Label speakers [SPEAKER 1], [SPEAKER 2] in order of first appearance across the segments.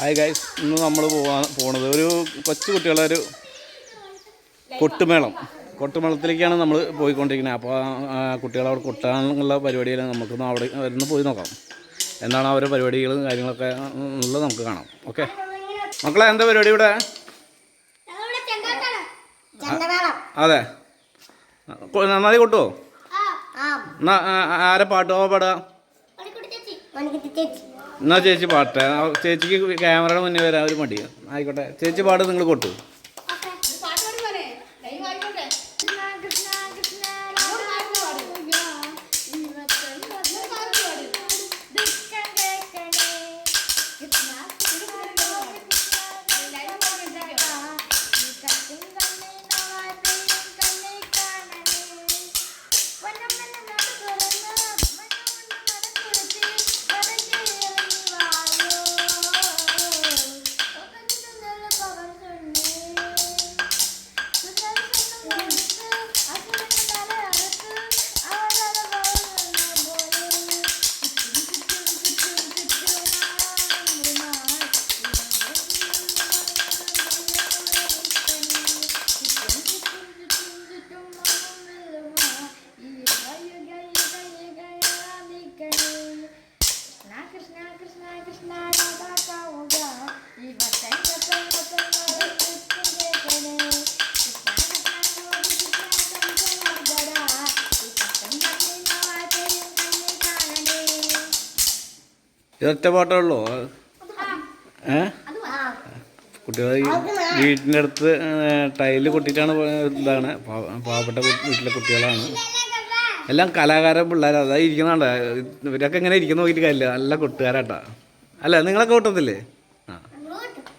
[SPEAKER 1] Hi guys ഇന്ന് നമ്മൾ പോവാ പോണത് ഒരു കൊച്ചു കുട്ടികളെ ഒരു കൊട്ടുമേളം. കൊട്ടുമേളത്തിലേക്കാണ് നമ്മൾ പോയിക്കൊണ്ടിരിക്കുന്നത്. അപ്പോൾ കുട്ടികളെ അവിടെ കൊട്ടാനുള്ള പരിപാടിയിൽ നമുക്കൊന്ന് അവിടെ ഒന്ന് പോയി നോക്കാം. എന്താണ് അവരുടെ പരിപാടികളും കാര്യങ്ങളൊക്കെ ഉള്ളത് നമുക്ക് കാണാം. ഓക്കെ മക്കളെ എന്താ പരിപാടി ഇവിടെ? അതെ. നന്നായി കൊട്ടുമോ ആരെ പാട്ടോ പാടുക എന്നാ ചേച്ചി പാട്ടെ? ചേച്ചിക്ക് ക്യാമറയുടെ മുന്നിൽ വരാൻ ഒരു മടിയാണ് ആയിക്കോട്ടെ. ചേച്ചി പാട് നിങ്ങൾ കൊട്ടു. ഇതൊറ്റ പാട്ടേ ഉള്ളൂ? ഏ? കുട്ടികൾ വീട്ടിന്റെ അടുത്ത് ടൈൽ കൊട്ടിയിട്ടാണ് ഇതാണ്. പാവ- പാവപ്പെട്ട വീട്ടിലെ കുട്ടികളാണ്. എല്ലാം കലാകാര പിള്ളേരാണ് അതാ ഇരിക്കുന്നുണ്ട്? ഇവരൊക്കെ ഇങ്ങനെ ഇരിക്കുന്ന നോക്കിയിട്ട് കാര്യമില്ല. നല്ല കൊട്ടുകാരാട്ടാ. അല്ല നിങ്ങളൊക്കെ കൂട്ടത്തില്ലേ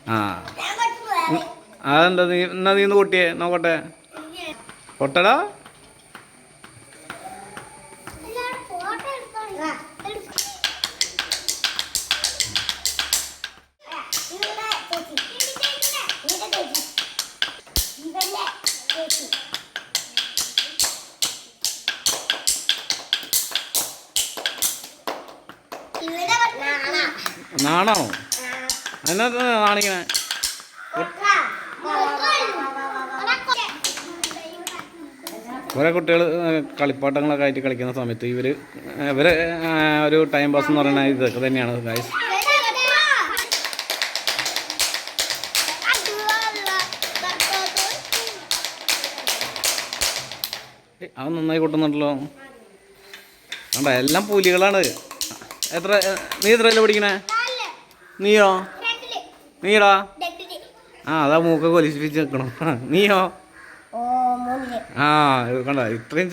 [SPEAKER 1] ആ. അതെന്താ നീ എന്നാ നീ ഒന്ന് കൊട്ടിയേ? നോക്കട്ടെ. കൊട്ടടാ.
[SPEAKER 2] നാണ
[SPEAKER 1] എന്നാ നാണിക്കണേ. കുറേ കുട്ടികൾ കളിപ്പാട്ടങ്ങളൊക്കെ ആയിട്ട് കളിക്കുന്ന സമയത്ത് ഇവർ ഇവർ ഒരു ടൈം പാസ് എന്ന് പറയുന്നത് ഇതൊക്കെ തന്നെയാണ് ഗൈസ് അത് നന്നായി കൊട്ടുന്നുണ്ടല്ലോ. വേണ്ട എല്ലാം പുലികളാണ്. എത്ര നീ എത്രയല്ലേ പഠിക്കണേ? നീയോ? നീടാ? ആ അതാ മൂക്ക കൊലിച്ചിപ്പിച്ച് നിൽക്കണം നീയോ? ആ കണ്ട ഇത്രയും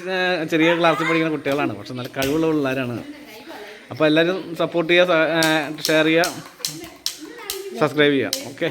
[SPEAKER 1] ചെറിയ ക്ലാസ്സിൽ പഠിക്കുന്ന കുട്ടികളാണ്. പക്ഷെ നല്ല കഴിവുള്ള പിള്ളേരാണ്. അപ്പോൾ എല്ലാവരും സപ്പോർട്ട് ചെയ്യുക ഷെയർ ചെയ്യുക സബ്സ്ക്രൈബ് ചെയ്യുക. ഓക്കെ